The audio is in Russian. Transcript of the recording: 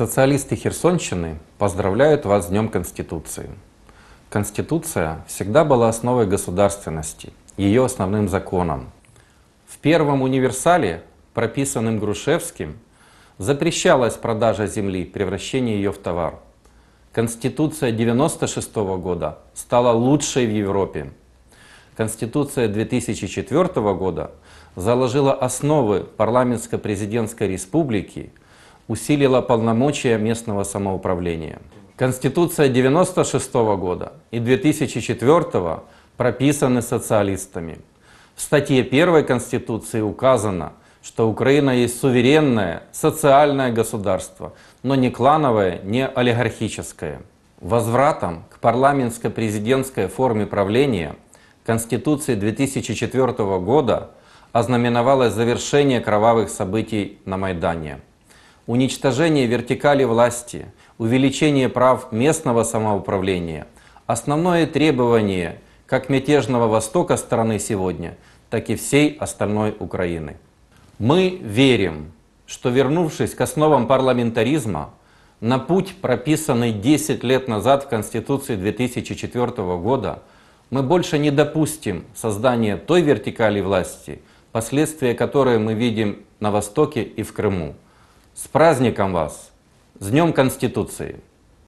Социалисты Херсонщины поздравляют вас с Днем Конституции. Конституция всегда была основой государственности, ее основным законом. В первом универсале, прописанном Грушевским, запрещалась продажа земли, превращение ее в товар. Конституция 1996 года стала лучшей в Европе. Конституция 2004 года заложила основы парламентско-президентской республики, усилила полномочия местного самоуправления. Конституция 1996 года и 2004 прописаны социалистами. В статье 1 Конституции указано, что Украина есть суверенное социальное государство, но не клановое, не олигархическое. Возвратом к парламентско-президентской форме правления Конституции 2004 года ознаменовалось завершение кровавых событий на Майдане. Уничтожение вертикали власти, увеличение прав местного самоуправления – основное требование как мятежного Востока страны сегодня, так и всей остальной Украины. Мы верим, что вернувшись к основам парламентаризма, на путь, прописанный 10 лет назад в Конституции 2004 года, мы больше не допустим создания той вертикали власти, последствия которой мы видим на Востоке и в Крыму. С праздником вас! С Днем Конституции!